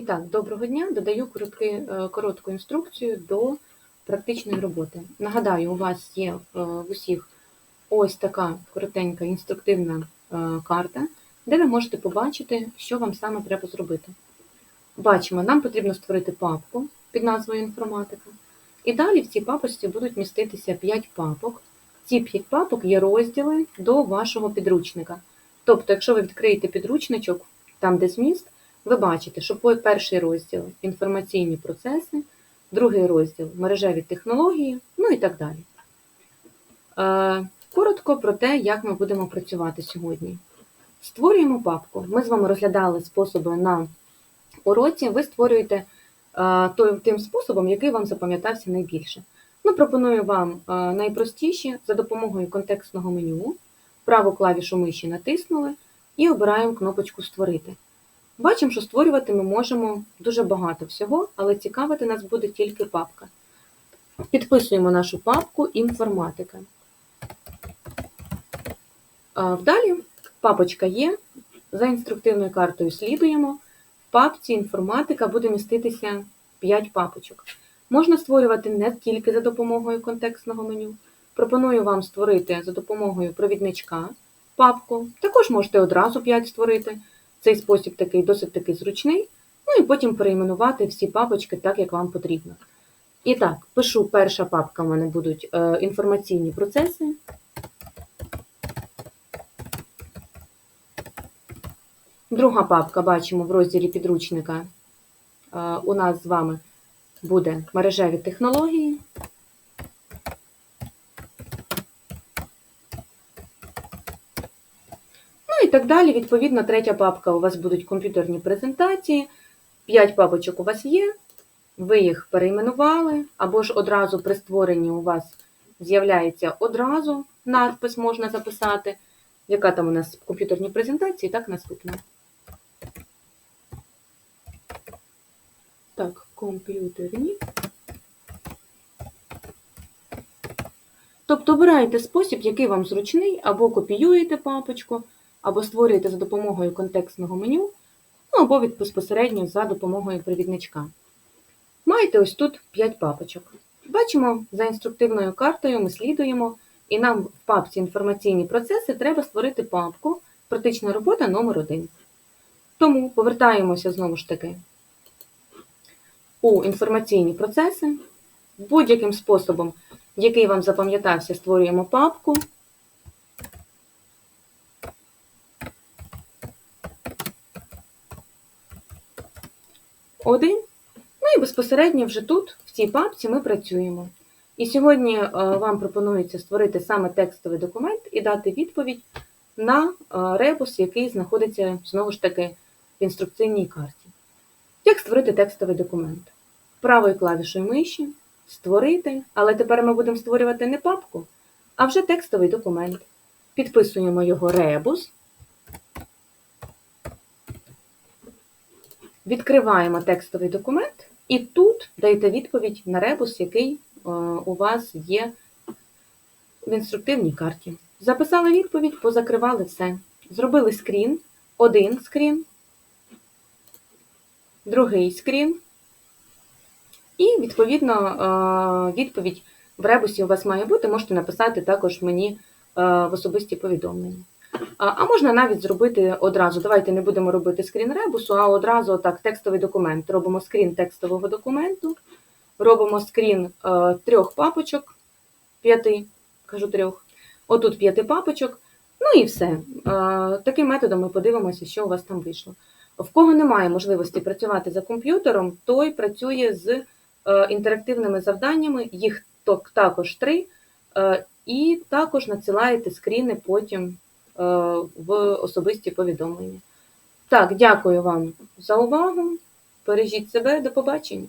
І так, доброго дня. Додаю коротки, е, коротку інструкцію до практичної роботи. Нагадаю, у вас є е, в усіх ось така коротенька інструктивна е, карта, де ви можете побачити, що вам саме треба зробити. Бачимо, нам потрібно створити папку під назвою інформатика. І далі в цій папочці будуть міститися 5 папок. Ці 5 папок є розділи до вашого підручника. Тобто, якщо ви відкриєте підручничок, там де зміст, ви бачите, що перший розділ інформаційні процеси, другий розділ мережеві технології, ну і так далі. Е, коротко про те, як ми будемо працювати сьогодні. Створюємо папку. Ми з вами розглядали способи на уроці. Ви створюєте е, тим способом, який вам запам'ятався найбільше. Ну, Пропоную вам е, найпростіші за допомогою контекстного меню. Праву клавішу миші натиснули і обираємо кнопочку Створити. Бачимо, що створювати ми можемо дуже багато всього, але цікавити нас буде тільки папка. Підписуємо нашу папку інформатика. Вдалі папочка є. За інструктивною картою слідуємо. В папці інформатика буде міститися 5 папочок. Можна створювати не тільки за допомогою контекстного меню. Пропоную вам створити за допомогою провідничка папку. Також можете одразу 5 створити. Цей спосіб такий досить таки зручний. Ну і потім перейменувати всі папочки так, як вам потрібно. І так, пишу, перша папка в мене будуть е, інформаційні процеси. Друга папка, бачимо, в розділі підручника е, у нас з вами буде мережеві технології. і так далі. Відповідно, третя папка у вас будуть комп'ютерні презентації. П'ять папочок у вас є, ви їх перейменували, або ж одразу при створенні у вас з'являється одразу надпис, можна записати. Яка там у нас комп'ютерні презентації, так наступна. Так, комп'ютерні. Тобто обираєте спосіб, який вам зручний, або копіюєте папочку або створюєте за допомогою контекстного меню, ну або безпосередньо за допомогою провідничка. Маєте ось тут 5 папочок. Бачимо, за інструктивною картою ми слідуємо, і нам в папці інформаційні процеси треба створити папку Практична робота номер 1 Тому повертаємося знову ж таки у інформаційні процеси. Будь-яким способом, який вам запам'ятався, створюємо папку. Один. Ну і безпосередньо вже тут, в цій папці, ми працюємо. І сьогодні е, вам пропонується створити саме текстовий документ і дати відповідь на е, ребус, який знаходиться знову ж таки в інструкційній карті. Як створити текстовий документ? Правою клавішою миші створити, але тепер ми будемо створювати не папку, а вже текстовий документ. Підписуємо його ребус. Відкриваємо текстовий документ і тут даєте відповідь на ребус, який е, у вас є в інструктивній карті. Записали відповідь, позакривали все. Зробили скрін, один скрін, другий скрін. І, відповідно, е, відповідь в ребусі у вас має бути, можете написати також мені е, в особисті повідомлення. А можна навіть зробити одразу. Давайте не будемо робити скрін ребусу, а одразу так, текстовий документ. Робимо скрін текстового документу, робимо скрін е, трьох папочок, п'яти, кажу трьох, отут п'яти папочок, ну і все. Е, таким методом ми подивимося, що у вас там вийшло. В кого немає можливості працювати за комп'ютером, той працює з е, інтерактивними завданнями, їх також три, е, і також надсилаєте скріни потім. Е, в особисті повідомлення. Так, дякую вам за увагу. Бережіть себе, до побачення.